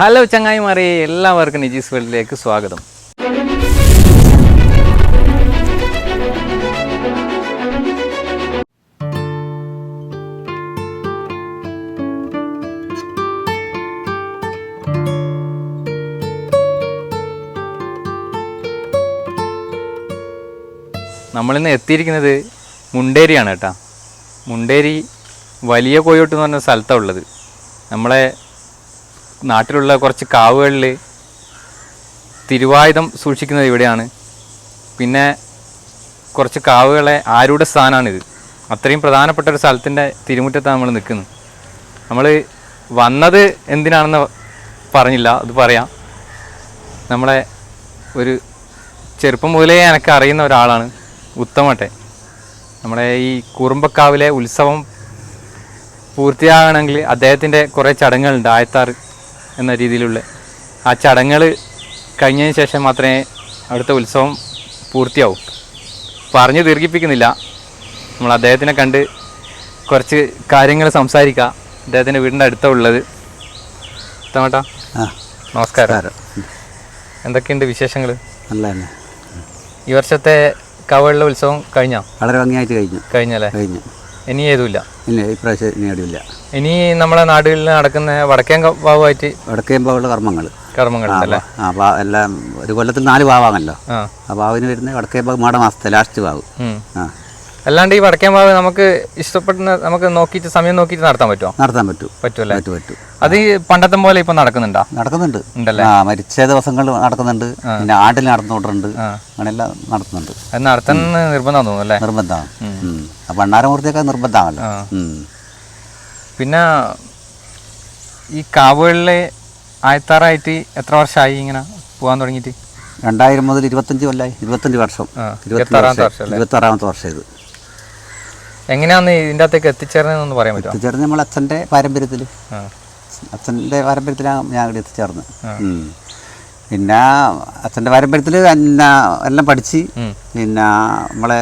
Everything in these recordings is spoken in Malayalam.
ഹലോ ചങ്ങായിമാരെ എല്ലാവർക്കും നിജീസ് വേൾഡിലേക്ക് സ്വാഗതം. നമ്മളിന്ന് എത്തിയിരിക്കുന്നത് മുണ്ടേരിയാണ് കേട്ടോ. മുണ്ടേരി വലിയ കോയോട്ട് എന്ന് പറഞ്ഞ സ്ഥലത്താണ് ഉള്ളത്. നമ്മളെ നാട്ടിലുള്ള കുറച്ച് കാവുകളിൽ തിരുവായുധം സൂക്ഷിക്കുന്നത് ഇവിടെയാണ്. പിന്നെ കുറച്ച് കാവുകളെ ആരുടെ സ്ഥാനമാണിത് അത്രയും പ്രധാനപ്പെട്ട ഒരു സ്ഥലത്തിന്റെ തിരുമുറ്റത്താണ് നമ്മൾ നിൽക്കുന്നത്. നമ്മൾ വന്നത് എന്തിനാണെന്ന് പറഞ്ഞില്ല അത് പറയാം. നമ്മളെ ഒരു ചെറുപ്പം മുതലേ എനിക്ക് അറിയുന്ന ഒരാളാണ് ഉത്തമട്ടെ. നമ്മുടെ ഈ കുറുമ്പക്കാവിലെ ഉത്സവം പൂർത്തിയാകണമെങ്കിൽ അദ്ദേഹത്തിന്റെ കുറേ ചടങ്ങുകളുണ്ട്. ആയത്താറ് എന്ന രീതിയിലുള്ള ആ ചടങ്ങുകൾ കഴിഞ്ഞതിന് ശേഷം മാത്രമേ അടുത്ത ഉത്സവം പൂർത്തിയാവും. പറഞ്ഞ് ദീർഘിപ്പിക്കുന്നില്ല. നമ്മൾ അദ്ദേഹത്തിനെ കണ്ട് കുറച്ച് കാര്യങ്ങൾ സംസാരിക്കുക അദ്ദേഹത്തിന്റെ വീടിന്റെ അടുത്താണ് ഉള്ളത്. നമസ്കാരം. നമസ്കാരം. എന്തൊക്കെയുണ്ട് വിശേഷങ്ങൾ? നല്ല തന്നെ. ഈ വർഷത്തെ കവളിലെ ഉത്സവം കഴിഞ്ഞോ? വളരെ ഭംഗിയായിട്ട് കഴിഞ്ഞു. കഴിഞ്ഞല്ലേ? കഴിഞ്ഞു. ഇനി ഏതുമില്ല. ഇല്ല ഇപ്രാവശ്യം ഇനി അടിയില്ല ഇനി നമ്മളെ നാടുകളിൽ നടക്കുന്ന വടക്കേ ഭാവമായിട്ട് വടക്കേ ഭാവമുള്ള കർമ്മങ്ങൾ. കർമ്മങ്ങൾ അപ്പോൾ എല്ലാം ഒരു കൊല്ലത്തിൽ നാല് ഭാവാണല്ലോ ആ. ആ വരുന്ന വടക്കേ ഭാവ് മാടമാസത്തെ ലാസ്റ്റ് ഭാവ് ആ. അല്ലാണ്ട് ഈ വടക്കേ ഭാഗം നമുക്ക് ഇഷ്ടപ്പെടുന്ന നമുക്ക് നോക്കിയിട്ട് സമയം നോക്കിയിട്ട് നടത്താൻ പറ്റുമോ നടത്താൻ പറ്റും. പറ്റുമല്ലേ പറ്റും പറ്റും. അത് ഈ പണ്ടത്തെ പോലെ ഇപ്പൊ നടക്കുന്നുണ്ടോ? നടക്കുന്നുണ്ട്. ഉണ്ടല്ലേ? ആ മരിച്ച ദിവസങ്ങൾ നടക്കുന്നുണ്ട്. പിന്നെ ആട്ടിൽ നടന്നുകൊണ്ടുണ്ട് അങ്ങനെല്ലാം നടത്തുന്നുണ്ട് അത് നടത്തുന്ന നിർബന്ധം തോന്നുന്നു അല്ലേ? നിർബന്ധമാണ്. ഭണ്ണാരമൂർത്തിയൊക്കെ നിർബന്ധമാണല്ലോ. പിന്നെ ഈ കാവുകളിലെ ആയത്താറായിട്ട് എത്ര വർഷമായി ഇങ്ങനെ പോകാൻ തുടങ്ങിയിട്ട്? രണ്ടായിരം മുതൽ ഇരുപത്തഞ്ച് കൊല്ലായി. ഇരുപത്തഞ്ച് വർഷം. ഇരുപത്തി ആറാമത്തെ? വർഷം ഇത്. എങ്ങനെയാന്ന് ഇതിന്റെ അകത്തേക്ക് എത്തിച്ചേർന്നതെന്ന് പറയാൻ പറ്റുമോ? എത്തിച്ചേർന്ന് നമ്മൾ അച്ഛന്റെ പാരമ്പര്യത്തിൽ അച്ഛന്റെ അച്ഛന്റെ പാരമ്പര്യത്തിലാണ് ഞാൻ ഇവിടെ എത്തിച്ചേർന്നത്. പിന്നെ അച്ഛന്റെ പാരമ്പര്യത്തിൽ പിന്നെ എല്ലാം പഠിച്ച് പിന്നെ നമ്മളെ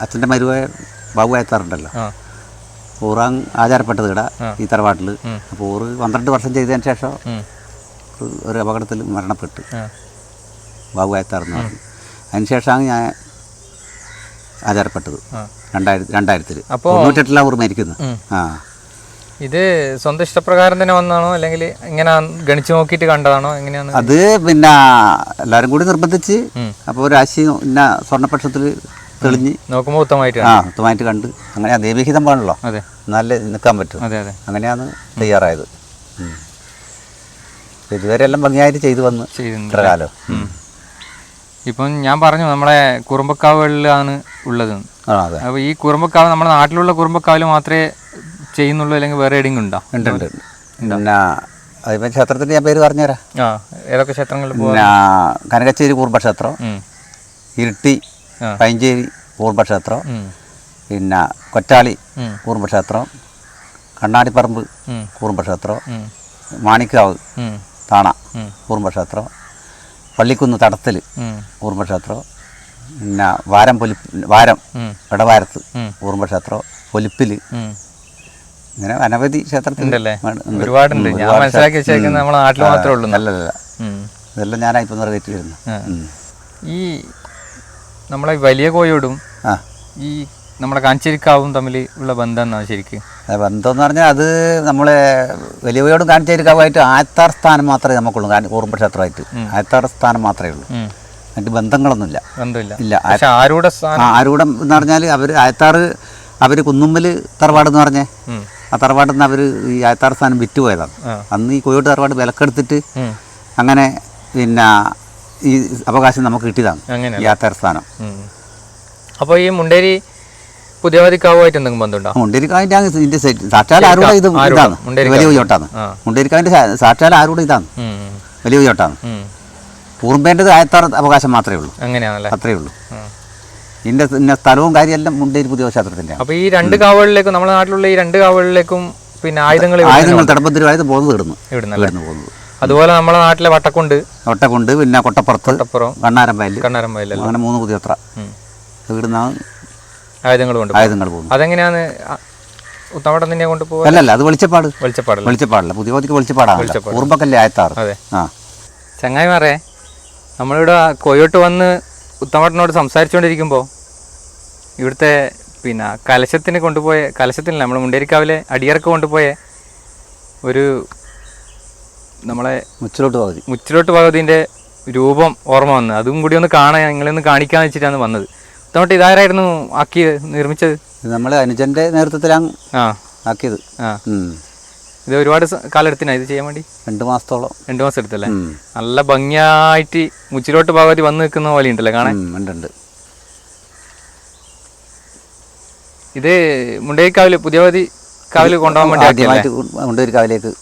അച്ഛന്റെ മരുവ ബാബു അയത്താറുണ്ടല്ലോ ആ. ആചാരപ്പെട്ടത് ഇവിടെ ഈ തറവാട്ടിൽ. അപ്പോൾ ഊറ് പന്ത്രണ്ട് വർഷം ചെയ്തതിന് ശേഷം ഒരു- അപകടത്തിൽ മരണപ്പെട്ടു. ബാബു അയത്താറെന്ന് പറഞ്ഞു അതിന് ശേഷമാണ് ഞാൻ ആചാരപ്പെട്ടത്. രണ്ടായിരത്തി രണ്ടായിരത്തിൽ അപ്പോൾ- തൊണ്ണൂറ്റെട്ടിലാണ് അവർ മരിക്കുന്നത്. ആ. ഇത് സ്വന്തം ഇഷ്ടപ്രകാരം തന്നെ വന്നാണോ അല്ലെങ്കിൽ ഇങ്ങനെ ഗണിച്ചു നോക്കിയിട്ട് കണ്ടതാണോ? എങ്ങനെയാണ്? അത് പിന്നെ എല്ലാവരും കൂടി നിർബന്ധിച്ച്. അപ്പോൾ രാശി പിന്നെ സ്വർണപക്ഷത്തിൽ തെളിഞ്ഞ് നോക്കുമ്പോൾ ഉത്തമമായിട്ട് ആ ഉത്തമമായിട്ട് കണ്ട്. അങ്ങനെ ദൈവഹിതം വേണല്ലോ. അതെ. നല്ല നിൽക്കാൻ പറ്റും. അതെ അതെ. അങ്ങനെയാണ് തയ്യാറായത്. ഇതുവരെ എല്ലാം ഭംഗിയായിട്ട് ചെയ്തു വന്ന് ഇത്ര കാലം. ഇപ്പം ഞാൻ പറഞ്ഞു നമ്മുടെ കുറുമ്പക്കാവുകളിലാണ് ഉള്ളത്. അപ്പോൾ ഈ കുറുമ്പക്കാവ് നമ്മുടെ നാട്ടിലുള്ള കുറുമ്പക്കാവിൽ മാത്രമേ ചെയ്യുന്നുള്ളൂ അല്ലെങ്കിൽ വേറെ എവിടെയും ഉണ്ടോ? ഉണ്ട് ഉണ്ട് പിന്നെ അതിപ്പോൾ ക്ഷേത്രത്തിന്റെ ഞാൻ പേര് പറഞ്ഞുതരാം. ആ ഏതൊക്കെ ക്ഷേത്രങ്ങളിൽ പിന്നെ കനകച്ചേരി കുറുമ്പക്ഷേത്രം ഇരിട്ടി. പൈഞ്ചേരി കുറുമ്പക്ഷേത്രം പിന്നെ കൊറ്റാളി കുറുമ്പക്ഷേത്രം കണ്ണാടിപ്പറമ്പ് കുറുമ്പക്ഷേത്രം മാണിക്കാവ് താണ കുറുമ്പക്ഷേത്രം പള്ളിക്കുന്ന് തടത്തിൽ ഉം. പിന്നെ വാരം പൊലി വാരം. ഇടവാരത്ത് ഊർമ്മക്ഷേത്രം പൊലിപ്പിൽ ഉം. ഇങ്ങനെ അനവധി. ഒരുപാടുണ്ട്. ഞാൻ മനസ്സിലാക്കി ക്ഷേത്രം. വെച്ചേക്കുന്നത് നമ്മളെ നാട്ടിൽ മാത്രമേ ഉള്ളൂ അല്ലല്ല ഇതെല്ലാം നിറവേറ്റി വരുന്നു. ഈ നമ്മളെ വലിയ കോയോടും ഈ നമ്മുടെ കാഞ്ചേരിക്കാവും തമ്മിൽ ഉള്ള ബന്ധം എന്നാണ് ശരിക്ക്? ബന്ധം എന്ന് പറഞ്ഞാൽ അത് നമ്മളെ വലിയ കോയോടും കാഞ്ചേരിക്കാവുമായിട്ട് ആയത്താർ സ്ഥാനം മാത്രമേ നമുക്കുള്ളൂ. ഓർമ്മ ക്ഷേത്രമായിട്ട്. ആയത്താർ സ്ഥാനം മാത്രമേ ഉള്ളൂ. മറ്റ് ബന്ധങ്ങളൊന്നുമില്ല. ബന്ധമില്ല. ഇല്ല. ആരുടെ എന്ന് പറഞ്ഞാൽ അവർ ആയത്താറ് അവർ കുന്നുമ്മൽ തറവാട് എന്ന് പറഞ്ഞേ ആ തറവാട്ടിൽ നിന്ന് അവർ ഈ ആയത്താറ് സ്ഥാനം വിറ്റുപോയതാണ്. അന്ന് ഈ കോയോട്ട് തറവാട് വിലക്കെടുത്തിട്ട് അങ്ങനെ പിന്നെ ഈ അവകാശം നമുക്ക് കിട്ടിയതാണ് ഈ ആയത്താറ് സ്ഥാനം. അപ്പോൾ ഈ മുണ്ടേരി പുതിയവതിക്കാവുമായിട്ട് എന്തെങ്കിലും ബന്ധമുണ്ടോ? മുണ്ടേരിക്കാവിന്റെ ഇതിന്റെ സാക്ഷാൽ ആരുടെ ഇത് ഇതാണ്. വലിയ ആ. മുണ്ടേരിക്കാവിന്റെ സാക്ഷാൽ ആരുടെ ഇതാണ്. വലിയ കൊയ്യോട്ടാണ് ഉം. പൂർമ്പേന്റെത് ആയത്താർ അവകാശം മാത്രമേ ഉള്ളൂ. അങ്ങനെയാണല്ലേ? അത്രയേ ഉള്ളൂ. ഇതിന്റെ പിന്നെ സ്ഥലവും കാര്യമെല്ലാം മുണ്ടേരി പുതിയ ക്ഷേത്രത്തിന്റെ അപ്പോൾ ഈ രണ്ട് കാവുകളിലേക്കും നമ്മുടെ നാട്ടിലുള്ള ഈ രണ്ട് കാവുകളിലേക്കും പിന്നെ ആയുധങ്ങൾ ആയുധങ്ങൾ തടപ്പത്തിരുവായത് പോകുന്നത് ഇടുന്നു ഇടുന്നു പോകുന്നത്. അതുപോലെ നമ്മുടെ നാട്ടിലെ വട്ടക്കുണ്ട്. വട്ടക്കൊണ്ട് പിന്നെ കൊട്ടപ്പുറത്ത് കൊട്ടപ്പുറം കണ്ണാരം വയൽ കണ്ണാരം വയലല്ല? അങ്ങനെ മൂന്ന് പുതിയ അത്ര ഇവിടുന്ന് ആയുധങ്ങൾ കൊണ്ട് ആയുധങ്ങൾ പോകുന്നു അതെങ്ങനെയാണ് അ- ഉത്തമടം തന്നെ കൊണ്ടുപോകാൻ അല്ലല്ല അത് വെളിച്ചപ്പാട്. വെളിച്ചപ്പാടല്ല? പുതിയ പുതിയ വെളിച്ചപ്പാടാണ് വെളിച്ചപ്പാട്. ആയത്താറ്. അതെ. ആ. ചങ്ങായിമാരെ നമ്മളിവിടെ കോയോട്ട് വന്ന് ഉത്തമട്ടനോട് സംസാരിച്ചുകൊണ്ടിരിക്കുമ്പോൾ ഇവിടുത്തെ പിന്നെ കലശത്തിന് കൊണ്ടുപോയ കലശത്തിന് നമ്മൾ മുണ്ടേരിക്കാവിലെ അടിയറക്ക് കൊണ്ടുപോയ ഒരു നമ്മളെ മുച്ചിലോട്ട് പകുതി. മുച്ചിലോട്ട് ഭഗവതിന്റെ രൂപം ഓർമ്മ വന്ന്. അതും കൂടി ഒന്ന് കാണാൻ നിങ്ങളൊന്ന് കാണിക്കാന്ന് വെച്ചിട്ടാണ് വന്നത്. ഉത്തമട്ട് ഇതാരായിരുന്നു ആക്കിയത് നിർമ്മിച്ചത്? നമ്മളെ അനുജന്റെ നേതൃത്വത്തിലാണ് ആ. ആക്കിയത്. ആ. ഇത് ഒരുപാട് കാലം കാലെടുത്തിനാ ഇത് ചെയ്യാൻ വേണ്ടി? രണ്ട് മാസത്തോളം. രണ്ടു മാസം എടുത്തല്ലേ നല്ല ഭംഗിയായിട്ട് മുച്ചിലോട്ട് ഭാഗത്ത് വന്ന് നിൽക്കുന്ന പോലെ ഉണ്ടല്ലേ കാണാൻ? ഉണ്ട് ഇത് മുണ്ടേക്കാവിൽ പുതിയവതി കാവിൽ കൊണ്ടുപോകാൻ വേണ്ടി മുണ്ടേരി കാവിലേക്ക്.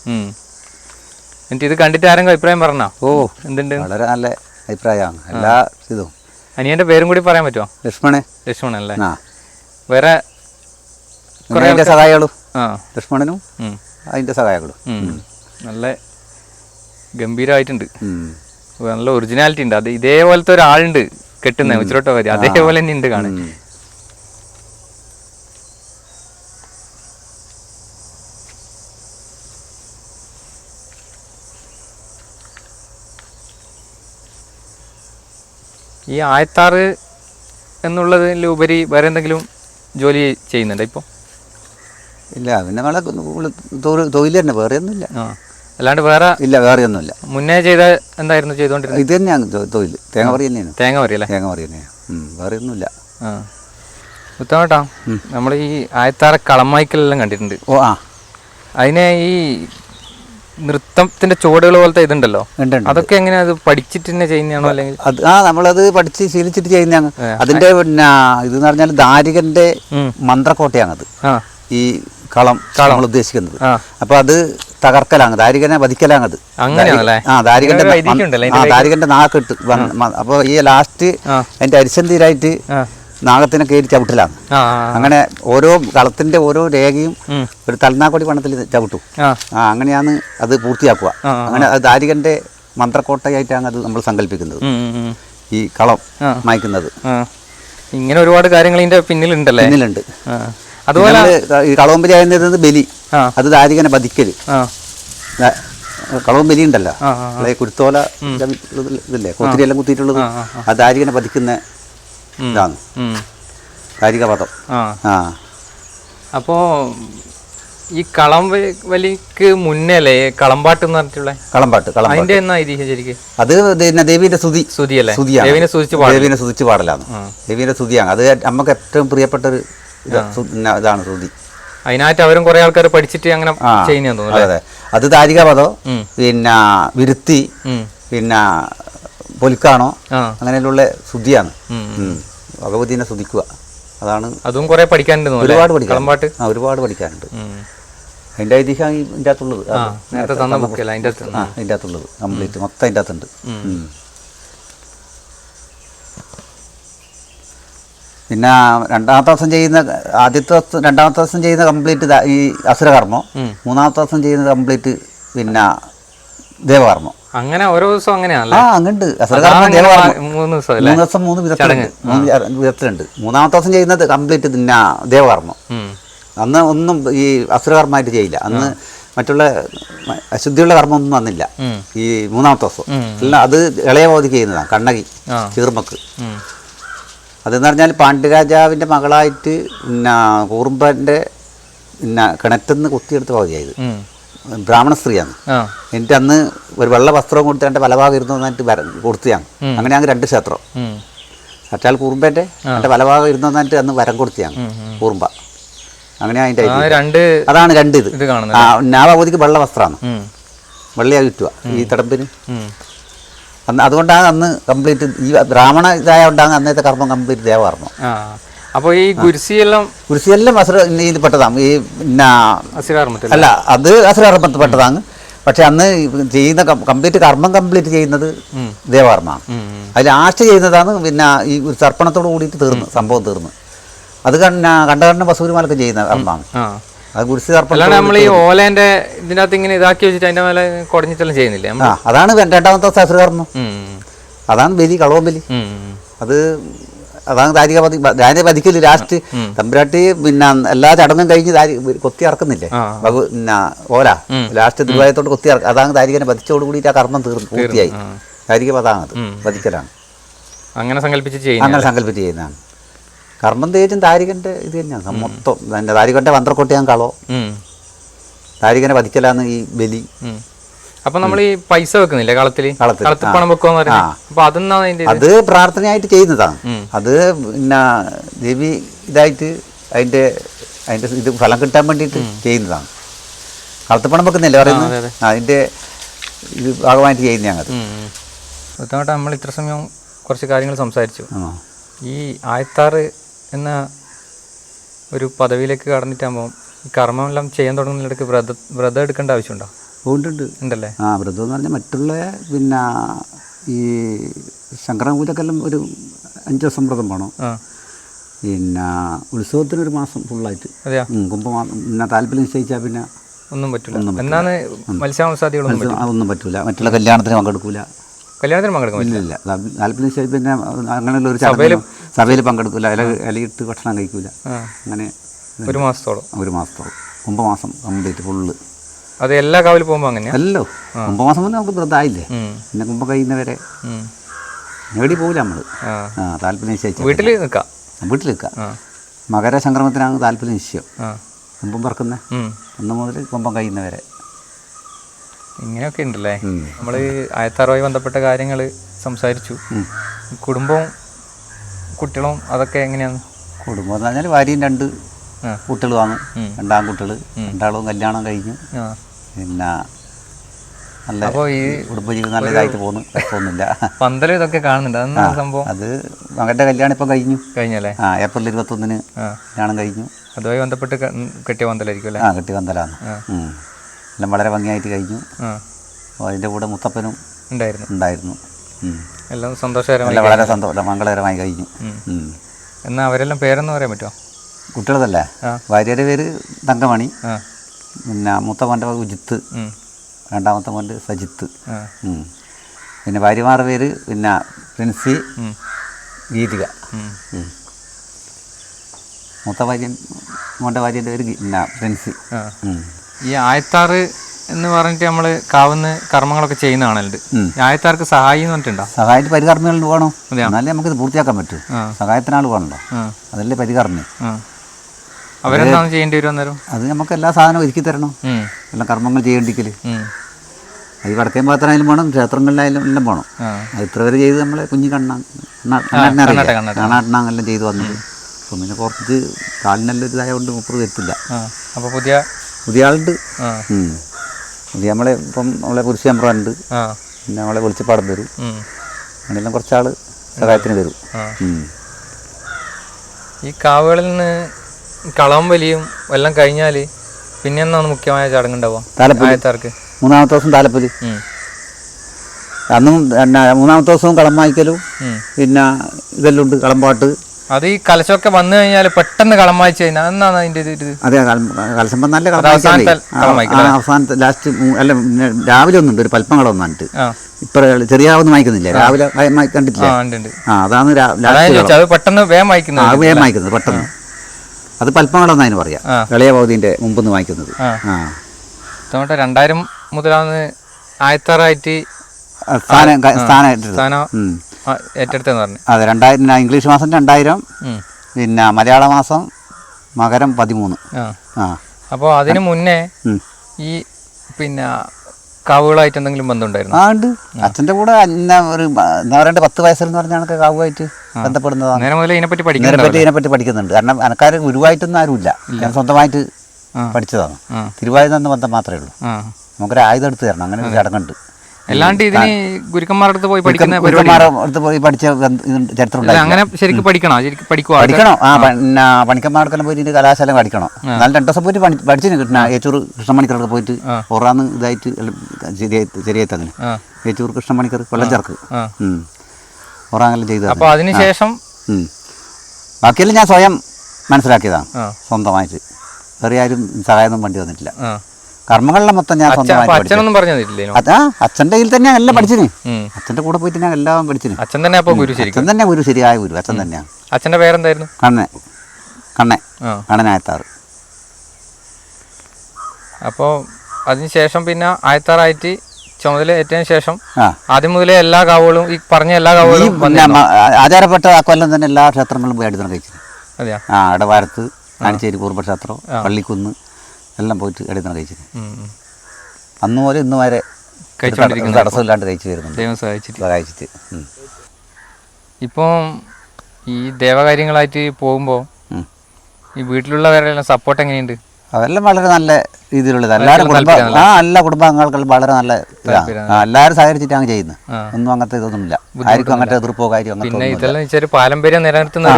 എന്നിട്ട് ഇത് കണ്ടിട്ട് ആരെങ്കിലും അഭിപ്രായം പറഞ്ഞോ? ഓ എന്തുണ്ട്? വളരെ നല്ല അഭിപ്രായമാണ്. എല്ലാ ഇതും. അനിയന്റെ പേരും കൂടി പറയാൻ പറ്റുമോ? ലക്ഷ്മണ് ലക്ഷ്മണൻ അല്ലേ വേറെ സഹായികളും ലക്ഷ്മണനും. അതിന്റെ സഹായങ്ങളും. നല്ല ഗംഭീരമായിട്ടുണ്ട്. നല്ല ഒറിജിനാലിറ്റി ഉണ്ട്. അത് ഇതേപോലത്തെ ഒരാളുണ്ട് കെട്ടുന്ന ഉച്ചരോട്ട വരി. അതേപോലെ തന്നെ ഉണ്ട് കാണാൻ. ഈ ആയത്താറ് എന്നുള്ളതിൽ ഉപരി വേറെ എന്തെങ്കിലും ജോലി ചെയ്യുന്നുണ്ടോ ഇപ്പോൾ ഇല്ല പിന്നെ നമ്മളെ തൊഴിൽ തന്നെ വേറെ ഒന്നുമില്ല അല്ലാണ്ട് വേറെ ഇല്ല വേറെ ഒന്നുമില്ല മുന്നേ ചെയ്ത എന്തായിരുന്നു ചെയ്തുകൊണ്ടിരുന്നത്? ഇത് തന്നെയാണ് തൊഴിൽ തേങ്ങ പറി തന്നെയാണ്. തേങ്ങ പറയല്ലേ തേങ്ങ പറി തന്നെയാണ്. വേറെ ഒന്നുമില്ല ഉത്തമട്ടാ നമ്മൾ ഈ ആയത്താറ കളമായിക്കലെല്ലാം കണ്ടിട്ടുണ്ട്. ഓ ആ. അതിനെ ഈ നൃത്തത്തിന്റെ ചുവടുകൾ പോലത്തെ ഇതുണ്ടല്ലോ? അതൊക്കെ എങ്ങനെയാ അത് പഠിച്ചിട്ട് തന്നെ ചെയ്യുന്നതാണോ അല്ലെങ്കിൽ? അത് ആ നമ്മളത് പഠിച്ച് ശീലിച്ചിട്ട് ചെയ്യുന്നതാണ്. അതിന്റെ പിന്നെ ഇത് പറഞ്ഞാൽ ദാരികന്റെ. മന്ത്രക്കോട്ടയാണത്. ആ. ഈ കളം നമ്മൾ ഉദ്ദേശിക്കുന്നത്. അപ്പൊ അത് തകർക്കലാണ് ദാരികനെ വധിക്കലാങ്ങത് ആ ദാരികന്റെ ആ ദാരികന്റെ നാക്കിട്ട് അപ്പൊ ഈ ലാസ്റ്റ്. അതിന്റെ അരിസന്ധിയിലായിട്ട് നാഗത്തിനെ കയറി ചവിട്ടലാണ്. അങ്ങനെ ഓരോ കളത്തിന്റെ ഓരോ രേഖയും. ഒരു തലനാക്കൊടി പണത്തിൽ ചവിട്ടും. ആ. അങ്ങനെയാണ് അത് പൂർത്തിയാക്കുക. അങ്ങനെ അത് ദാരികന്റെ മന്ത്രക്കോട്ടയായിട്ടാണ് അത് നമ്മൾ സങ്കല്പിക്കുന്നത്. ഈ കളം. മായ്ക്കുന്നത്. ഇങ്ങനെ ഒരുപാട് കാര്യങ്ങൾ ഇതിന്റെ പിന്നിലുണ്ടല്ലേ? പിന്നിലുണ്ട്. അതുപോലെ കളവമ്പലി ആയിരുന്നത് ബലി. അത് ദാരികനെ പതിക്കൽ. കളവും ബലി ഉണ്ടല്ലോ. ഈ കുരുത്തോല ഇതില്ലേ കൊത്തിരിയെല്ലാം കുത്തിയിട്ടുള്ളത് ആ, ദാരികനെ പതിക്കുന്ന ഇതാണ്. ദാരിക പദം. ആ. അപ്പോ ഈ കളം വലിക്ക് മുന്നേ അല്ലേ കളമ്പാട്ട് എന്ന് പറഞ്ഞിട്ടുള്ള? കളമ്പാട്ട് അതിന്റെ എന്നാ ഐതിഹ്യം ശരിക്ക്? അത് പിന്നെ ദേവീന്റെ സ്തുതി. സ്തുതിയല്ലേ? സ്തുതിയാണ്. ദേവിനെ സ്തുതിച്ച് ദേവീനെ സ്തുതിച്ച് പാടലാണ്. ദേവീന്റെ സ്തുതിയാണ്. അത് നമുക്ക് ഏറ്റവും പ്രിയപ്പെട്ട ഒരു ഇതാണ് ശ്രുതി. അതിനായിട്ട് അവരും കുറെ ആൾക്കാർ പഠിച്ചിട്ട് അങ്ങനെ അതെ അതെ. അത് താരിക പദം പിന്നെ വിരുത്തി പിന്നെ പൊലിക്കാണോ അങ്ങനെയുള്ള ശുദ്ധിയാണ്. ഭഗവതിനെ ശുദ്ധിക്കുക അതാണ് അതും കുറെ പഠിക്കാനുണ്ട് ഒരുപാട് പഠിക്കാം പഠിക്കാൻ കളമ്പാട്ട്? ആ ഒരുപാട് പഠിക്കാനുണ്ട്. അതിന്റെ ഐതിഹ്യം ഇതിന്റെ അകത്തുള്ളത്. നേരത്തെ തന്ന ബുക്കല്ല അതിന്റെ അതിന്റെ അകത്തുള്ളത്. കംപ്ലീറ്റ്. മൊത്തം അതിന്റെ അകത്തുണ്ട്. പിന്നെ രണ്ടാമത്തെ ദിവസം ചെയ്യുന്ന ആദ്യത്തെ ദിവസം രണ്ടാമത്തെ ദിവസം ചെയ്യുന്ന കംപ്ലീറ്റ് ഈ അസുരകർമ്മം. മൂന്നാമത്തെ ദിവസം ചെയ്യുന്ന കംപ്ലീറ്റ് പിന്നെ ദേവകർമ്മം. അങ്ങനെ ഓരോ ദിവസം അങ്ങനെയാണ് ആ അങ്ങുണ്ട്. അതാണ് അസുരകർമ്മം ദേവകർമ്മം. മൂന്ന് ദിവസം മൂന്ന് വിധത്തിലുണ്ട്. മൂന്ന് വിധത്തിലുണ്ട്. മൂന്നാമത്തെ ദിവസം ചെയ്യുന്നത് കംപ്ലീറ്റ് പിന്നെ ദേവകർമ്മം. അന്ന് ഒന്നും ഈ അസുരകർമ്മമായിട്ട് ചെയ്യില്ല. അന്ന് മറ്റുള്ള അശുദ്ധിയുള്ള കർമ്മമൊന്നും വന്നില്ല. ഈ മൂന്നാമത്തെ ദിവസം. എല്ലാം അത് ഇളയ ബോധിക്ക് ചെയ്യുന്നതാണ്. കണ്ണകി ചീർമക്ക്. അതെന്ന് പറഞ്ഞാൽ പാണ്ഡുരാജാവിന്റെ മകളായിട്ട് പിന്നെ കൂറുമ്പന്റെ പിന്നെ കിണറ്റിൽ കുത്തിയെടുത്ത പകുതിയായത്. ബ്രാഹ്മണ സ്ത്രീയാണ്. എന്നിട്ട് അന്ന് ഒരു വെള്ള വസ്ത്രവും കൊടുത്ത് എന്റെ പലഭാഗം ഇരുന്നു എന്നിട്ട് കൊടുത്തിയാണ് അങ്ങനെ അങ്ങ് രണ്ട് ക്ഷേത്രം. സാക്ഷാൽ കൂറുമ്പേന്റെ എന്റെ പലഭാഗം ഇരുന്നു എന്നിട്ട് അന്ന് വരം കൊടുത്തിയാണ്. കൂറുമ്പ. അങ്ങനെ അതിന്റെ രണ്ട് അതാണ് രണ്ട് ഇത്. ആ നാവബോധിക്ക് വെള്ള വസ്ത്രമാണ് വെള്ളിയാണ് വെള്ളയാ കിട്ടുക. ഈ തടമ്പിന്. അന്ന് അതുകൊണ്ടാണ് അന്ന് കംപ്ലീറ്റ് ഈ ബ്രാഹ്മണ ഇതായ കൊണ്ടാണ് അന്നത്തെ കർമ്മം കംപ്ലീറ്റ് ദേവകർമ്മം അപ്പോൾ ഈ ഗുരുസിയെല്ലാം കുരിശിയെല്ലാം അസുര പെട്ടതാണ്. ഈ പിന്നെ അല്ല അത് അസുരകർമ്മത്തിൽ പെട്ടതാണ്. പക്ഷെ അന്ന് ചെയ്യുന്ന കംപ്ലീറ്റ് കർമ്മം കംപ്ലീറ്റ് ചെയ്യുന്നത് ദേവകർമ്മ ദേവകർമ്മമാണ്. അതിൽ ആശ ചെയ്യുന്നതാണ് പിന്നെ ഈ ഒരു തർപ്പണത്തോട് കൂടിയിട്ട് തീർന്ന് സംഭവം തീർന്ന്. അത് കണ്ട കണ്ടകണ്ണ വസൂരിമാലൊക്കെ ചെയ്യുന്ന കർമ്മമാണ്. ആ അല്ലാണ്ട് നമ്മൾ ഈ ഓലേന്റെ അകത്ത് ഇങ്ങനെ ഇതാക്കി വെച്ചിട്ട് അതിന്റെ മേലെ കുടഞ്ഞിട്ടെല്ലാം ചെയ്യുന്നില്ലേ ആ അതാണ് രണ്ടാമത്തെ കർമ്മം അതാണ് ബലി കളവും ബലി ഉം. ഉം. അത് അതാണ് ദാരിക പതി ദാരിക പതിക്കൽ ലാസ്റ്റ് തമ്പുരാട്ടി പിന്നെ എല്ലാ ചടങ്ങും കഴിഞ്ഞ് ദാരി കൊത്തി ഇറക്കുന്നില്ലേ? പിന്നെ ഓല. ലാസ്റ്റ് തിരുവായത്തോട് കൊത്തി ഇറക്കുക അതാണ് ദാരികനെ പതിച്ചോട് കൂടിയിട്ട് ആ കർമ്മം തീർന്നു പൂർത്തിയായി. ദാരിക പതാണ് പതാണത് പതിക്കലാണ്. അങ്ങനെ സങ്കല്പിച്ച് ചെയ്യുന്നത് അങ്ങനെ സങ്കല്പിച്ച് ചെയ്യുന്നതാണ്. കർമ്മം തേജും താരികന്റെ ഇത് തന്നെയാണ്. മൊത്തം എന്റെ താരികന്റെ മന്ത്രക്കോട്ടി ഞാൻ കളോ. താരികനെ പതിക്കലാന്ന് ഈ ബലി. അപ്പൊ നമ്മൾ ഈ പൈസ വെക്കുന്നില്ലേ കളത്തിൽ. പണം വെക്കുക ആ. അപ്പൊ അതെന്നാണ് അത് പ്രാർത്ഥനയായിട്ട് ചെയ്യുന്നതാണ്. അത് പിന്നെ ദേവി ഇതായിട്ട് അതിന്റെ അതിന്റെ ഇത് ഫലം കിട്ടാൻ വേണ്ടിയിട്ട് ചെയ്യുന്നതാണ്. കളത്തപ്പണം വെക്കുന്നില്ല പറയുന്നത്? അതെ, ആ, അതിന്റെ ഇത് ഭാഗമായിട്ട് ചെയ്യുന്ന ഞങ്ങൾ. നമ്മൾ ഇത്ര സമയം കുറച്ച് കാര്യങ്ങൾ സംസാരിച്ചു. ഈ ആയത്താറ് എന്ന ഒരു പദവിയിലേക്ക് കടന്നിട്ടാകുമ്പോൾ ഈ കർമ്മമെല്ലാം ചെയ്യാൻ തുടങ്ങുന്നിടക്ക് വ്രത വ്രതം എടുക്കേണ്ട ആവശ്യമുണ്ടോ? ഉണ്ട് ഉണ്ടല്ലേ? ആ വ്രതം എന്ന് പറഞ്ഞാൽ മറ്റുള്ള പിന്നെ ഈ സംക്രമ പൂജക്കെല്ലാം ഒരു അഞ്ച് ദിവസം വ്രതം വേണം. പിന്നെ ഉത്സവത്തിന് ഒരു മാസം ഫുള്ളായിട്ട് കുംഭമാസം പിന്നെ താല്പര്യം നിശ്ചയിച്ചാൽ പിന്നെ ഒന്നും പറ്റില്ല എന്നാണ് മത്സ്യാവസാദികളൊന്നും ഒന്നും അതൊന്നും പറ്റൂല. മറ്റുള്ള കല്യാണത്തിന് പങ്കെടുക്കൂല. പറ്റില്ല കല്യാണത്തിന് പങ്കെടുക്കാൻ പറ്റില്ല? ഇല്ല താല്പര്യം നിശ്ചയിച്ച് പിന്നെ അങ്ങനെയുള്ള ഒരു സഭയിൽ സഭയിൽ പങ്കെടുക്കില്ല ഇല ഇലയിട്ട് ഭക്ഷണം കഴിക്കൂല. അങ്ങനെ ഒരു മാസത്തോളം? ഒരു മാസത്തോളം. ഒമ്പത് മാസം കംപ്ലീറ്റ് ഫുള്ള്. അത് എല്ലാ കാവിൽ പോകുമ്പോൾ അങ്ങനെയാ? അല്ലോ മാസം മുന്നേ നമുക്ക് വൃതായില്ലേ? പിന്നെ കുമ്പ കഴിയുന്നവരെ. നേടി പോകില്ല നമ്മൾ ആ. താല്പര്യം നിശ്ചയിച്ചു വീട്ടിൽ നിൽക്കാം വീട്ടിൽ നിൽക്കാം മകരസംക്രമത്തിനാണ് താല്പര്യം നിശ്ചയം. കുമ്പം പറക്കുന്നത് അന്ന് മുതൽ കുമ്പം കഴിയുന്നവരെ ഇങ്ങനെയൊക്കെ ഉണ്ടല്ലേ? നമ്മൾ നമ്മൾ ആയത്താറുമായി ബന്ധപ്പെട്ട കാര്യങ്ങൾ സംസാരിച്ചു. കുടുംബവും കുട്ടികളും അതൊക്കെ എങ്ങനെയാണ്? കുടുംബം എന്ന് പറഞ്ഞാൽ ഭാര്യയും രണ്ട് കുട്ടികളുമാണ്. രണ്ടാം കുട്ടികൾ രണ്ടാളും കല്യാണം കഴിഞ്ഞു. പിന്നെ നല്ല അപ്പോൾ ഈ കുടുംബജീവിതം നല്ലതായിട്ട് പോകുന്നു. തോന്നുന്നില്ല പന്തലും ഇതൊക്കെ കാണുന്നുണ്ട്. സംഭവം? അത് മകന്റെ കല്യാണം ഇപ്പം കഴിഞ്ഞു. കഴിഞ്ഞല്ലേ? ആ ഏപ്രിൽ ഇരുപത്തൊന്നിന് കല്യാണം കഴിഞ്ഞു. അതുമായി ബന്ധപ്പെട്ട് കെട്ടിയ പന്തലായിരിക്കും അല്ലേ? ആ കെട്ടി വന്തലാണ് ആ. എല്ലാം വളരെ ഭംഗിയായിട്ട് കഴിഞ്ഞു. അതിന്റെ കൂടെ മുത്തപ്പനും ഉണ്ടായിരുന്നു. ഉണ്ടായിരുന്നു. എല്ലാം സന്തോഷകരമായി വളരെ സന്തോഷം മംഗളകരമായി കഴിഞ്ഞു. എന്നാൽ അവരെല്ലാം പേരെന്ന് പറയാൻ പറ്റുമോ? കുട്ടികളതല്ലേ? ഭാര്യയുടെ പേര് തങ്കമണി. പിന്നെ മൂത്ത മോന്റെ ഉജിത്ത്. രണ്ടാമത്തെ മോന്റെ സജിത്ത്. പിന്നെ ഭാര്യമാരുടെ പേര് പിന്നെ പ്രിൻസി ഗീതിക. മുത്ത ഭാര്യ മോന്റെ ഭാര്യന്റെ പേര് പിന്നെ പ്രിൻസി. ഈ ആയത്താറ് എന്ന് പറഞ്ഞിട്ട് നമ്മൾ കാവുന്ന കർമ്മങ്ങളൊക്കെ ചെയ്യുന്നതാണല്ലോ. ആയത്താർക്ക് സഹായി എന്ന് പറഞ്ഞിട്ടുണ്ടോ? സഹായത്തിന് പരികർമ്മികൾ വേണം? എന്നാലേ നമുക്കിത് പൂർത്തിയാക്കാൻ പറ്റൂ. സഹായത്തിനാൾ വേണല്ലോ. അതല്ലേ പരികർമ്മി. അവരെന്താണ് ചെയ്യേണ്ടി വരും അന്നേരം അത് നമുക്ക് എല്ലാ സാധനവും ഒരുക്കി തരണം. എല്ലാ കർമ്മങ്ങൾ ചെയ്യേണ്ടിക്കൽ. അത് വടക്കേ ഭാഗത്തായാലും വേണം ക്ഷേത്രങ്ങളിലായാലും എല്ലാം വേണം. അത് ഇത്ര വരെ ചെയ്ത് നമ്മളെ കുഞ്ഞു കണ്ണാ കണ്ണാട്ട, കണ്ണാട്ട. കാണാട്ടണെല്ലാം ചെയ്തു വന്നത്. അപ്പം പിന്നെ കുറച്ച് കാലിനെല്ലാം ഒരു ഇതായതുകൊണ്ട് മുപ്പത് വരുത്തില്ല. അപ്പോൾ പുതിയ പുതിയ ആളുണ്ട് പുതിയ നമ്മളെ ഇപ്പം നമ്മളെ പുരുഷമ്പറുണ്ട് ഉണ്ട് പിന്നെ നമ്മളെ വെളിച്ചപ്പാടം തരും. അങ്ങനെയെല്ലാം കുറച്ചാൾ സഹായത്തിന് തരും. ഈ കാവുകളിൽ നിന്ന് കളവും വലിയും എല്ലാം കഴിഞ്ഞാൽ പിന്നെ എന്നാണ് മുഖ്യമായ ചടങ്ങുണ്ടാവുക? മൂന്നാമത്തെ ദിവസം താലപ്പൊലി. അന്നും മൂന്നാമത്തെ ദിവസവും കളം വാങ്ങിക്കലും. പിന്നെ ഇതെല്ലാം ഉണ്ട് കളമ്പാട്ട് അത് ഈ കലശമൊക്കെ വന്നു കഴിഞ്ഞാൽ പെട്ടെന്ന് കളം വായിച്ചു കഴിഞ്ഞാൽ എന്നാണ് അതിന്റെ ഇത്? അതെ കലശം നല്ല അവസാനത്തെ ലാസ്റ്റ് അല്ല? രാവിലെ ഒന്നുണ്ട് ഒരു പൽപ്പം കളം ഒന്നാണ്ട് ഇപ്പൊ ചെറിയ ഒന്നും വായിക്കുന്നില്ലേ രാവിലെ കണ്ടിട്ടില്ല ആ അതാണ് അത് പെട്ടെന്ന് വേഗം വായിക്കുന്നത് അത് വേഗം വായിക്കുന്നത് പെട്ടെന്ന്. അത് പൽപ്പം കളം എന്നതിന് പറയാം. ഇളയ പൗതിന്റെ മുമ്പെന്ന് വായിക്കുന്നത്. ആ. രണ്ടായിരം മുതലാണ് ആയത്താറായിട്ട് സ്ഥാനം സ്ഥാനം ഏറ്റെടുത്തെന്ന് പറഞ്ഞു. അതെ രണ്ടായിരം ഇംഗ്ലീഷ് മാസം രണ്ടായിരം. പിന്നെ മലയാള മാസം മകരം പതിമൂന്ന്. ആ. അപ്പോൾ അതിന് മുന്നേ ഈ പിന്നെ കാവുകളായിട്ട് എന്തെങ്കിലും ബന്ധമുണ്ടായിരുന്നു? ആ ഉണ്ട്. അച്ഛന്റെ കൂടെ എന്നാ ഒരു എന്താ പറയണ്ട പത്ത് വയസ്സിലെന്ന് പറഞ്ഞാൽ കണക്ക് കാവുമായിട്ട് ബന്ധപ്പെടുന്നതാണ് നേരെ മുതൽ ഇതിനെപ്പറ്റി പഠിക്കുന്നു ഇതിനെപ്പറ്റി പഠിക്കുന്നുണ്ട്. കാരണം അനക്കാർ ഗുരുവായിട്ടൊന്നും ആരുമില്ല. ഞാൻ സ്വന്തമായിട്ട് പഠിച്ചതാണ്. എന്ന ബന്ധം മാത്രമേ ഉള്ളൂ. നമുക്കൊരു ആയുധം എടുത്ത് തരണം. അങ്ങനെ ഒരു ചടങ്ങുണ്ട്. അല്ലാണ്ട് ഇതിന് ഗുരുക്കന്മാരുടെ അടുത്ത് പോയി പഠിക്കുന്ന പരിപാടി ഗുരുക്കന്മാരെ അടുത്ത് പോയി പഠിച്ച ചരിത്രം അങ്ങനെ ശരിക്കും പഠിക്കണോ? ശരിക്കും പഠിക്കുക പഠിക്കണോ. ആ പിന്നെ പണിക്കന്മാർക്കെല്ലാം പോയിട്ട് കലാശാല പഠിക്കണം. എന്നാലും രണ്ടു ദിവസം പോയിട്ട് പഠി പഠിച്ചിന് കിട്ടണ. ഏച്ചൂർ കൃഷ്ണമണിക്കറൊക്കെ പോയിട്ട് ആ. ഓറാന്ന് ഇതായിട്ട് ശരിയായി തന്നെ ഏച്ചൂർ കൃഷ്ണമണിക്കർ കൊല്ലം ചേർക്ക് ആ. ചെയ്തു അപ്പോൾ അതിനുശേഷം ശേഷം ബാക്കിയെല്ലാം ഞാൻ സ്വയം മനസ്സിലാക്കിയതാണ്. സ്വന്തമായിട്ട്. വേറെ ആരും സഹായമൊന്നും വണ്ടി വന്നിട്ടില്ല. കർമ്മങ്ങളിലെ മൊത്തം ഞാൻ സ്വന്തമായിട്ട് പഠിച്ചു അതാ അച്ഛന്റെ കയ്യിൽ തന്നെ എല്ലാം പഠിച്ചിന്. അച്ഛന്റെ അച്ഛന്റെ കൂടെ പോയിട്ട് ഞാൻ എല്ലാം പഠിച്ചിന്. അച്ഛൻ തന്നെ അപ്പോൾ ഗുരു അച്ഛൻ തന്നെ ഗുരു ശരിയായ ഗുരു അച്ഛൻ തന്നെയാണ് അച്ഛന്റെ പേരെന്തായിരുന്നു? കണ്ണൻ. കണ്ണൻ. ആ. കണ്ണനായത്താറ്. അപ്പോൾ അതിനുശേഷം പിന്നെ ആയത്താറായിട്ട് ചുമതല ഏറ്റതിനു ശേഷം ആദ്യം മുതലേ എല്ലാ കാവുകളും ഈ പറഞ്ഞ എല്ലാ കാവുകളും ആചാരപ്പെട്ട ആ കൊല്ലം തന്നെ എല്ലാ ക്ഷേത്രങ്ങളും പോയി കഴിച്ചു അതെയാ? ആ ഇടവാരത്ത് കാണിച്ചേരി കൂർബക്ഷേത്രം പള്ളിക്കുന്ന് എല്ലാം പോയിട്ട് അടിത്തറ കഴിച്ചത്. അന്ന് പോലെ ഇന്ന് വരെ തടസ്സമില്ലാണ്ട് കഴിച്ചു വരുന്നുണ്ട്. ദൈവം സഹായിച്ചിട്ട്. ഇപ്പം ഈ ദേവകാര്യങ്ങളായിട്ട് പോകുമ്പോൾ. ഈ വീട്ടിലുള്ളവരെല്ലാം സപ്പോർട്ട് എങ്ങനെയുണ്ട്? അതെല്ലാം വളരെ നല്ല രീതിയിലുള്ളത്. എല്ലാവരും കുടുംബ ആ എല്ലാ കുടുംബാംഗങ്ങൾക്കും വളരെ നല്ല എല്ലാവരും സഹകരിച്ചിട്ടാണ് ചെയ്യുന്നത് ഒന്നും അങ്ങനത്തെ ഇതൊന്നുമില്ല. ആർക്കും അങ്ങനത്തെ എതിർപ്പോ കാര്യം അങ്ങനത്തെ പാരമ്പര്യം നിലനിർത്തുന്ന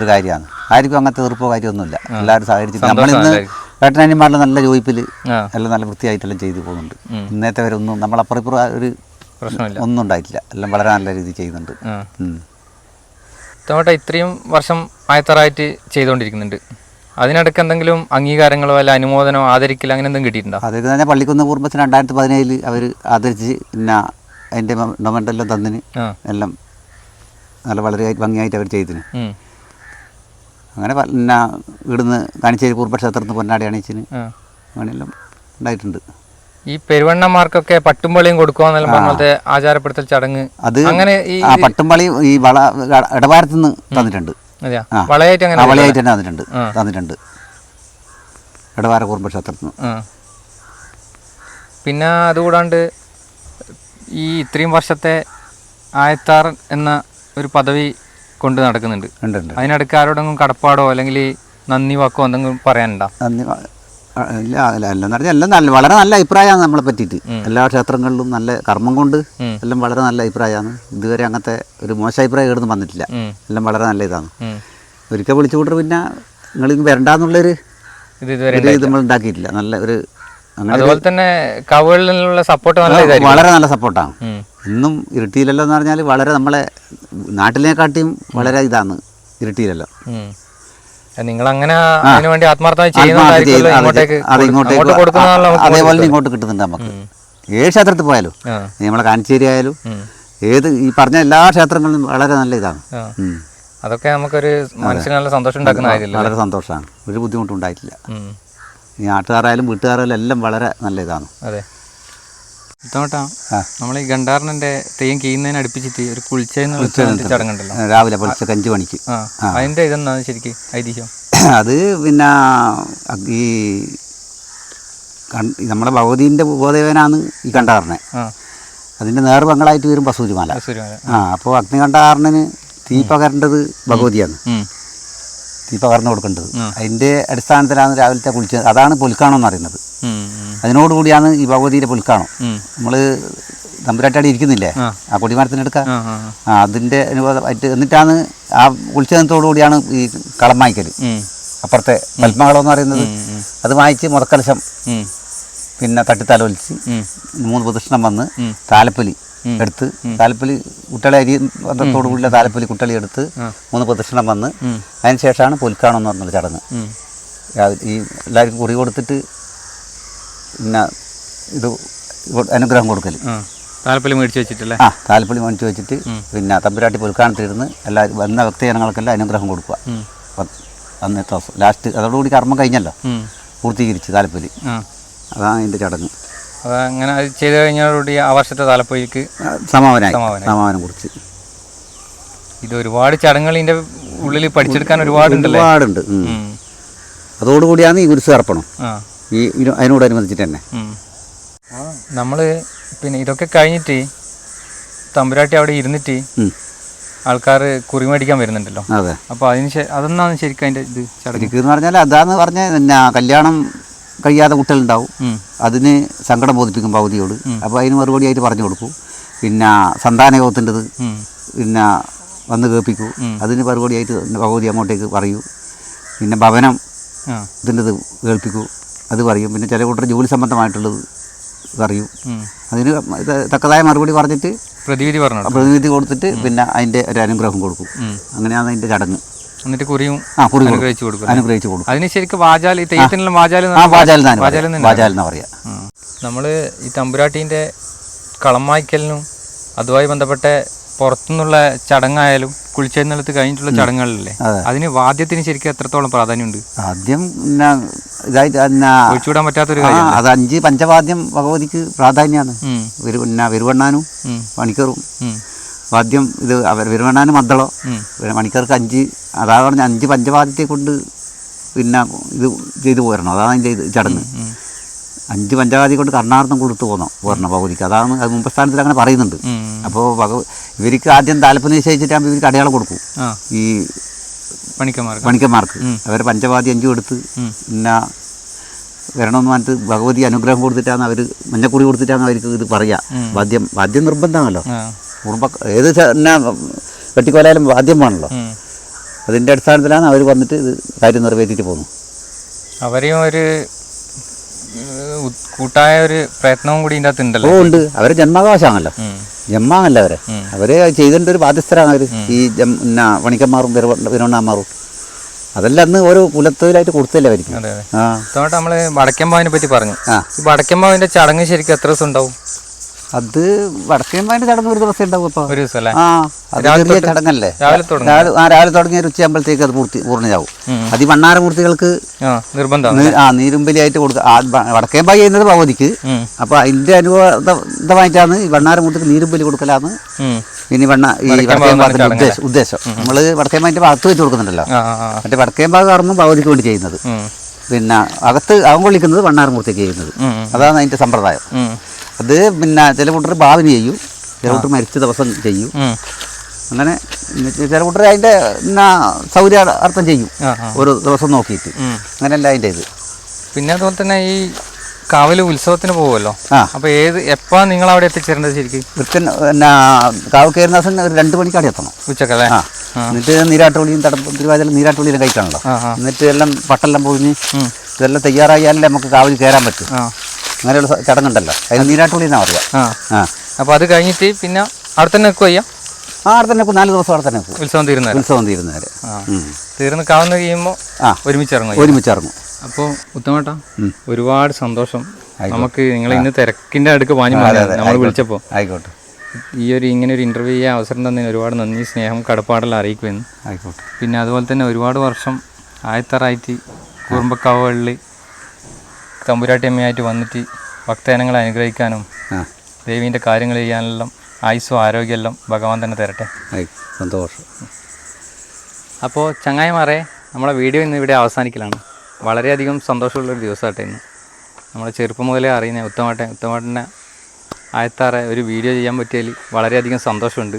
ഒരു കാര്യമാണ്. ആർക്കും അങ്ങനത്തെ എതിർപ്പോ കാര്യമൊന്നുമില്ല എല്ലാവരും സഹകരിച്ചിട്ട്. നമ്മളിന്ന് ഏട്ടനാനിമാരിലെ നല്ല ജോയിപ്പിൽ എല്ലാം നല്ല വൃത്തിയായിട്ടെല്ലാം ചെയ്തു പോകുന്നുണ്ട്. ഇന്നത്തെ വരെ ഒന്നും നമ്മളപ്പുറപ്പുറ ഒരു പ്രശ്നമില്ല. ഒന്നും ഉണ്ടായിട്ടില്ല. എല്ലാം വളരെ നല്ല രീതിയിൽ ചെയ്യുന്നുണ്ട്. തോട്ടെ ഇത്രയും വർഷം ആയത്തറായിട്ട് ചെയ്തുകൊണ്ടിരിക്കുന്നുണ്ട്. അതിനിടയ്ക്ക് എന്തെങ്കിലും അംഗീകാരങ്ങളോ അല്ല അനുമോദനോ ആദരിക്കലോ അങ്ങനെ എന്തെങ്കിലും കിട്ടിയിട്ടുണ്ടോ? അതൊക്കെ തന്നെ പള്ളിക്കുന്ന് കുടുംബത്തിന് രണ്ടായിരത്തി പതിനേഴിൽ അവർ ആദരിച്ച് പിന്നെ അതിന്റെ ഡൊമെന്റെല്ലാം തന്നിന് എല്ലാം നല്ല വളരെ ഭംഗിയായിട്ട് അവർ ചെയ്തിന്. അങ്ങനെ പിന്നെ ഇവിടുന്ന് കാണിച്ചേരി പൂർവക്ഷേത്രത്തിൽ നിന്ന് പൊന്നാടി അണിയിച്ചിന് അങ്ങനെയെല്ലാം ഉണ്ടായിട്ടുണ്ട്. ഈ പെരുവണ്ണന്മാർക്കൊക്കെ പട്ടുംപളിയും കൊടുക്കുക ആചാരപ്പെടുത്തൽ ചടങ്ങ്. അത് അങ്ങനെ ഈ പട്ടുംപളി ഈ വള ഇടവാരത്ത് നിന്ന് തന്നിട്ടുണ്ട്. വളയായിട്ട് അങ്ങനെ വളയായിട്ട് തന്നെ തന്നിട്ടുണ്ട്. തന്നിട്ടുണ്ട്. ഇടവാര കുടുംബക്ഷേത്രത്തിൽ നിന്ന് ആ. പിന്നെ അതുകൂടാണ്ട് ഈ ഇത്രയും വർഷത്തെ ആയത്താർ എന്ന ഒരു പദവി കൊണ്ട് നടക്കുന്നുണ്ട്. ഉണ്ട് ഉണ്ട്. അതിനിടയ്ക്ക് ആരോടെങ്കിലും കടപ്പാടോ അല്ലെങ്കിൽ നന്ദി വാക്കോ എന്തെങ്കിലും പറയാനുണ്ടോ? നന്ദി വ- ആ, ഇല്ല അല്ല എല്ലാം എല്ലാം നല്ല വളരെ നല്ല അഭിപ്രായമാണ് നമ്മളെ പറ്റിയിട്ട്. എല്ലാ ക്ഷേത്രങ്ങളിലും നല്ല കർമ്മം കൊണ്ട് എല്ലാം വളരെ നല്ല അഭിപ്രായമാണ്. ഇതുവരെ അങ്ങനത്തെ ഒരു മോശ അഭിപ്രായം ഇവിടുന്ന് വന്നിട്ടില്ല. എല്ലാം വളരെ നല്ല ഇതാണ്. ഒരിക്കൽ വിളിച്ചു കൂട്ടർ പിന്നെ നിങ്ങൾ വരണ്ടെന്നുള്ളൊരു ഇത് നമ്മൾ ഉണ്ടാക്കിയിട്ടില്ല നല്ല ഒരു അതുപോലെ തന്നെ കവുകളിൽ നിന്നുള്ള സപ്പോർട്ട് നല്ല വളരെ നല്ല സപ്പോർട്ടാണ് ഇന്നും ഇരുട്ടിയിലല്ലോ എന്ന് പറഞ്ഞാൽ വളരെ നമ്മളെ നാട്ടിലേക്കാട്ടിയും വളരെ ഇതാണ് ഇരുട്ടിയിലല്ലോ. നിങ്ങൾ അങ്ങനെ അതിനുവേണ്ടി അതേപോലെ ഇങ്ങോട്ട് കിട്ടുന്നുണ്ട് നമുക്ക്. ഏത് ക്ഷേത്രത്തിൽ പോയാലും നമ്മളെ കാഞ്ചേരി ആയാലും ഏത് ഈ പറഞ്ഞ എല്ലാ ക്ഷേത്രങ്ങളിലും വളരെ നല്ല ഇതാണ്. അതൊക്കെ നമുക്കൊരു മനസ്സിന് നല്ല സന്തോഷം ഉണ്ടാക്കുന്ന വളരെ സന്തോഷമാണ്. ഒരു ബുദ്ധിമുട്ടും ഉണ്ടായിട്ടില്ല. നാട്ടുകാരായാലും വീട്ടുകാരായാലും എല്ലാം വളരെ നല്ല ഇതാണ്. അതെ. ഇതോട്ടാ നമ്മൾ ഈ ഗണ്ടാറിനെ തെയ്യം കീയുന്നതിന് അടുപ്പിച്ചിട്ട് ഒരു കുളിച്ച ചടങ്ങുണ്ടല്ലോ. രാവിലെ പൊളിച്ച കഞ്ച് മണിക്ക്. അതിന്റെ ഇതെന്നാണ് ശരിക്കും ഐതിഹ്യം? അത് പിന്നെ ഈ നമ്മുടെ ഭഗവതീന്റെ ഉപദേവനാണ് ഈ കണ്ടാറിനെ അതിന്റെ നേർ നേർവങ്ങളായിട്ട് വരും ബസൂരിമാല സൂര്യമാല ആ അപ്പോൾ അഗ്നികണ്ഠാറിന് തീ പകരേണ്ടത് ഭഗവതിയാണ്. തീ പകർന്നു കൊടുക്കേണ്ടത്. അതിന്റെ അടിസ്ഥാനത്തിലാണ് രാവിലത്തെ കുളിച്ചത് അതാണ് പുൽക്കാണം എന്ന് പറയുന്നത്. അതിനോടുകൂടിയാണ് ഈ ഭഗവതിയുടെ പുൽക്കാണം. നമ്മൾ തമ്പുരാട്ടാടി ഇരിക്കുന്നില്ലേ? ആ. കൊടിമരത്തിനെടുക്കാം ആ അതിന്റെ അനുഭവമായിട്ട് എന്നിട്ടാണ് ആ കുളിച്ചതിനത്തോടു കൂടിയാണ് ഈ കളം വായിക്കൽ അപ്പുറത്തെ പത്മകളം എന്ന് പറയുന്നത്. അത് വായിച്ച് മുതക്കലശം പിന്നെ തട്ടിത്തലൊലിച്ച്. മൂന്ന് പ്രദക്ഷിണം വന്ന്. താലപ്പൊലി. എടുത്ത് താലപ്പൊലി കുട്ടളി അരി കൂടിയുള്ള താലപ്പൊലി കുട്ടളി എടുത്ത് മൂന്ന് പ്രദക്ഷിണം വന്ന് അതിനുശേഷമാണ് അതിന് ശേഷമാണ് പുൽക്കാണം എന്ന് പറഞ്ഞൊരു ചടങ്ങ്. ഈ എല്ലാവർക്കും കുറി കൊടുത്തിട്ട് പിന്നെ ഇത് അനുഗ്രഹം കൊടുക്കൽ താലപ്പൊലി മേടിച്ച് വെച്ചിട്ടല്ലേ? ആ താലപ്പൊലി മേടിച്ച് വെച്ചിട്ട് പിന്നെ തമ്പുരാട്ടി പുൽക്കാണത്തിരുന്ന് എല്ലാവരും വന്ന ഭക്തജനങ്ങൾക്കെല്ലാം അനുഗ്രഹം കൊടുക്കുക. അന്നത്തെ ദിവസം. ലാസ്റ്റ് അതോടുകൂടി കർമ്മം കഴിഞ്ഞല്ലോ. പൂർത്തീകരിച്ച് താലപ്പൊലി. അതാണ് അതിന്റെ ചടങ്ങ്. അത് അങ്ങനെ അത് ചെയ്ത് കഴിഞ്ഞതോടുകൂടി ആ വർഷത്തെ സമാപനായി. സമാപനായി. സമാപനം കുറിച്ച് ഇത് ഒരുപാട് ചടങ്ങുകൾ ഇതിന്റെ ഉള്ളിൽ പഠിച്ചെടുക്കാൻ ഒരുപാടുണ്ടല്ലേ? ഒരുപാടുണ്ട്. ഉം. ഉം. അതോടുകൂടിയാണ് ഈ കുരിശ് അർപ്പണം. ആ. ഈ ഇതിനോ- അതിനോടനുബന്ധിച്ചിട്ട് തന്നെ. ഉം. നമ്മൾ പിന്നെ ഇതൊക്കെ കഴിഞ്ഞിട്ട് തമ്പുരാട്ടി അവിടെ ഇരുന്നിട്ട് ഉം. ആൾക്കാർ കുറി മേടിക്കാൻ വരുന്നുണ്ടല്ലോ. അതെ. അപ്പോൾ അതിന് ശേ- അതെന്നാണ് ശരിക്കും അതിന്റെ ഇത് ചടങ്ങ്? എനിക്ക് എന്ന് പറഞ്ഞാൽ അതാന്ന് പറഞ്ഞ പിന്നെ കല്യാണം കഴിയാതെ കുട്ടികളുണ്ടാവും. അതിന് സങ്കടം ബോധിപ്പിക്കും പകുതിയോട്. അപ്പോൾ അതിന് മറുപടി ആയിട്ട് പറഞ്ഞു കൊടുക്കും. പിന്നെ സന്താനയോഗത്തിന്റെത് യോഗത്തിന്റെത് പിന്നെ വന്ന് കേൾപ്പിക്കൂ. അതിന് മറുപടി ആയിട്ട് പകുതി അങ്ങോട്ടേക്ക് പറയൂ. പിന്നെ ഭവനം ഇതിന്റെത് കേൾപ്പിക്കൂ. അത് പറയും. പിന്നെ ചില കൂട്ടർ ജോലി സംബന്ധമായിട്ടുള്ളത് പറയും. അതിന് തക്കതായ മറുപടി പറഞ്ഞിട്ട് പ്രതിവിധി പറഞ്ഞു പ്രതിവിധി കൊടുത്തിട്ട് പിന്നെ അതിന്റെ ഒരു അനുഗ്രഹം കൊടുക്കും. അങ്ങനെയാണ് അതിന്റെ ചടങ്ങ്. എന്നിട്ട് കുറിയും ആ കുറി അനുഗ്രഹിച്ചു കൊടുക്കും അനുഗ്രഹിച്ച് കൊടുക്കും. അതിന് ശരിക്കും വാചാലി തെയ്യത്തിനുള്ള വാചാലി ആ വാചാൽ വാചാൽ എന്നാ പറയാ. നമ്മൾ ഈ തമ്പുരാട്ടീന്റെ കളം വായിക്കലിനും അതുമായി ബന്ധപ്പെട്ട പുറത്തുനിന്നുള്ള ചടങ്ങായാലും കുളിച്ചെഴുന്നള്ളത്ത് കഴിഞ്ഞിട്ടുള്ള ചടങ്ങുകളല്ലേ അതെ. അതിന് വാദ്യത്തിന് ശരിക്കും എത്രത്തോളം പ്രാധാന്യമുണ്ട് ആദ്യം ഒഴിച്ചുവിടാൻ പറ്റാത്തൊരു കാര്യം അത് അഞ്ച് പഞ്ചവാദ്യം ഭഗവതിക്ക് പ്രാധാന്യമാണ് വിരുവണ്ണാനും ഉം, വാദ്യം ഇത് അവർ വിരമണാന് മദ്ദളോ. മണിക്കൂർക്ക് പിന്നെ മണിക്കർക്ക് അഞ്ച് അതാ പറഞ്ഞ അഞ്ച് പഞ്ചവാദ്യത്തെ കൊണ്ട് പിന്നെ ഇത് ചെയ്തു പോരണം. അതാണ് അതിന്റെ ഇത് ചടങ്ങ്. അഞ്ച് പഞ്ചവാദി കൊണ്ട് കർണാർത്ഥം കൊടുത്തു പോകണം പോരണം ഭഗവതിക്ക് അതാണ് അത് മുമ്പ് സ്ഥാനത്തിൽ അങ്ങനെ പറയുന്നുണ്ട്. അപ്പോൾ ഭഗ ഇവർക്ക് ആദ്യം താല്പര്യം നിശ്ചയിച്ചിട്ടാകുമ്പോൾ ഇവർക്ക് അടയാളം കൊടുക്കും. ഈ പണിക്കന്മാർക്ക്. പണിക്കന്മാർക്ക്. അവർ പഞ്ചവാദി അഞ്ചും എടുത്ത് പിന്നെ വരണമെന്ന് പറഞ്ഞിട്ട് ഭഗവതി അനുഗ്രഹം കൊടുത്തിട്ടാണ് അവർ മഞ്ഞക്കുറി കൊടുത്തിട്ടാണ് അവർക്ക് ഇത് പറയുക വാദ്യം വാദ്യം നിർബന്ധമാണല്ലോ. കുടുംബ ഏത് എന്നാ വെട്ടിക്കോലായാലും വാദ്യം വേണമല്ലോ. അതിന്റെ അതിന്റെ അടിസ്ഥാനത്തിലാണ് അവർ വന്നിട്ട് ഇത് കാര്യം നിറവേറ്റിയിട്ട് പോകുന്നു അവരെയും ഒരു കൂട്ടായ ഒരു പ്രയത്നവും കൂടി ഇതിന്റെ അകത്ത് ഓ ഉണ്ട്. അവരെ ജന്മാവകാശമാണല്ലോ. ജന്മാണല്ലോ അവരെ. അവരെ ചെയ്തതിന്റെ ഒരു ബാധ്യസ്ഥരാണ് അവർ ഈ ജം- പണിക്കന്മാരും വിരവണ്ണാന്മാരും അതെല്ലാം അന്ന് ഓരോ കുലത്തൊഴിലായിട്ട് കൊടുത്തല്ലേ അവർക്ക് അതെ അതെ. ആ. ഇതോട്ട് നമ്മൾ വടക്കമ്പാവിനെ പറ്റി പറഞ്ഞു. ഈ വടക്കമ്പാവിന്റെ ചടങ്ങ് ശരിക്കും എത്ര ദിവസം ഉണ്ടാവും? അത് വടക്കേമ്പാന്റെ ചടങ്ങ് ഒരു ദിവസം ഉണ്ടാവും ഒരു ദിവസം അല്ലേ? ആ അത് രാവിലെ ചെറിയ ചടങ്ങല്ലേ? രാവിലെ തുടങ്ങും. രാവിലെ ആ രാവിലെ തുടങ്ങിയ ഒരു ഉച്ചയാകുമ്പോഴത്തേക്ക് അത് പൂർത്തി പൂർണയാവും. അത് ഈ വണ്ണാരമൂർത്തികൾക്ക് ആ നിർബന്ധമാണ് നീ- ആ നീരുമ്പലിയായിട്ട് കൊടുക്കുക ആ വ- വടക്കേമ്പായി ചെയ്യുന്നത് ഭഗവതിക്ക്. ഉം, അപ്പോൾ അതിന്റെ അനുഭവമായിട്ടാണ് ഈ വണ്ണാരമൂർത്തിക്ക് നീരുമ്പലി കൊടുക്കലാന്ന് ഉം. ഇനി വണ്ണ ഈ വടക്കേമ്പാത്തിന്റെ ഉദ്ദേശം ഉദ്ദേശം. നമ്മൾ വടക്കേമ്പാന്റെ ഭാഗത്ത് വെച്ച് കൊടുക്കുന്നുണ്ടല്ലോ. ആ ആ, ആ. മറ്റേ ഭഗവതിക്ക് വേണ്ടി ചെയ്യുന്നത്. ഉം, പിന്നെ അകത്ത് അവൻ കൊള്ളിക്കുന്നത് വണ്ണാരമൂർത്തിക്ക് ചെയ്യുന്നത്. ഉം, അതാണ് അതിന്റെ സമ്പ്രദായം. ഉം, അത് പിന്നെ ചില കൂട്ടർ ഭാവന ചെയ്യും. ചില കൂട്ടർ മരിച്ച ദിവസം ചെയ്യും. അങ്ങനെ ചില കൂട്ടർ അതിന്റെ പിന്നെ സൗകര്യ അർത്ഥം ചെയ്യും. ഒരു ദിവസം നോക്കിയിട്ട്. അങ്ങനെയല്ല അതിന്റെ ഇത് പിന്നെ അതുപോലെ തന്നെ ഈ കാവൽ ഉത്സവത്തിന് പോകുമല്ലോ? അപ്പൊ ഏത് എപ്പാ നിങ്ങൾ അവിടെ എത്തിച്ചേരേണ്ടത് ശരിക്കും? കൃത്യൻ പിന്നെ കാവ് കയറുന്ന ദിവസം ഒരു രണ്ട് മണിക്കാടി എത്തണം. ഉച്ചക്കല്ലേ എന്നിട്ട് നീരാട്ടുപൊളിയും തടപ്പ് തിരുവാതിര നീരാട്ടുള്ളിയും കഴിക്കാണല്ലോ എന്നിട്ട് എല്ലാം പട്ടെല്ലാം പോയി. ഇതെല്ലാം തയ്യാറായാലേ നമുക്ക് കാവിൽ കയറാൻ പറ്റും. അങ്ങനെയുള്ള ചടങ്ങുണ്ടല്ലോ. അതിന് നീരാട്ടുള്ളി എന്നാ പറയുക. ആ. അപ്പോൾ അപ്പൊ അത് കഴിഞ്ഞിട്ട് പിന്നെ അടുത്ത തന്നെ നിൽക്കുക ചെയ്യാം ആ അവിടെ തന്നെ നാല് ദിവസം അവിടെ തന്നെ ഉത്സവം തീരുന്ന ഉത്സവം തീരുന്നവരെ. തീർന്ന് കാണുന്ന കഴിയുമ്പോൾ ആ. ഒരുമിച്ച് ഇറങ്ങും ഒരുമിച്ച് ഇറങ്ങും. അപ്പോൾ ഉത്തമേട്ടാ ഒരുപാട് സന്തോഷം. നമുക്ക് നിങ്ങൾ ഇന്ന് തിരക്കിന്റെ അടുക്ക് വാങ്ങി നമ്മൾ വിളിച്ചപ്പോൾ ആയിക്കോട്ടെ. ഈ ഒരു ഇങ്ങനെ ഒരു ഇന്റർവ്യൂ ചെയ്യാൻ അവസരം തന്നതിന് ഒരുപാട് നന്ദി. സ്നേഹം കടപ്പാടെല്ലാം അറിയിക്കുമെന്ന് ആയിക്കോട്ടെ. പിന്നെ അതുപോലെ തന്നെ ഒരുപാട് വർഷം ആയത്തറായിട്ട് കുറുമ്പക്കാവുകളിൽ തമ്പുരാട്ടി അമ്മയായിട്ട് വന്നിട്ട് ഭക്തജനങ്ങളെ അനുഗ്രഹിക്കാനും ദേവീന്റെ കാര്യങ്ങൾ ചെയ്യാനെല്ലാം ആയുസ്സും ആരോഗ്യമെല്ലാം ഭഗവാൻ തന്നെ തരട്ടെ. സന്തോഷം. അപ്പോൾ ചങ്ങായിമാരെ നമ്മളെ വീഡിയോ ഇന്ന് ഇവിടെ അവസാനിക്കലാണ്. വളരെയധികം സന്തോഷമുള്ളൊരു ദിവസമാട്ടെ ഇന്ന്. നമ്മൾ ചെറുപ്പം മുതലേ അറിയുന്ന ഉത്തമാട്ടെ ഉത്തമാട്ടനെ ആയത്താറെ ഒരു വീഡിയോ ചെയ്യാൻ പറ്റിയതിൽ വളരെയധികം സന്തോഷമുണ്ട്.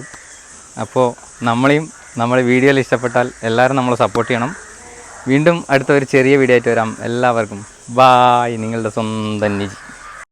അപ്പോൾ നമ്മളെയും നമ്മുടെ വീഡിയോയിൽ ഇഷ്ടപ്പെട്ടാൽ എല്ലാവരും നമ്മളെ സപ്പോർട്ട് ചെയ്യണം. വീണ്ടും അടുത്ത ഒരു ചെറിയ വീഡിയോ ആയിട്ട് വരാം. എല്ലാവർക്കും ബായ് നിങ്ങളുടെ സ്വന്തം നിജി.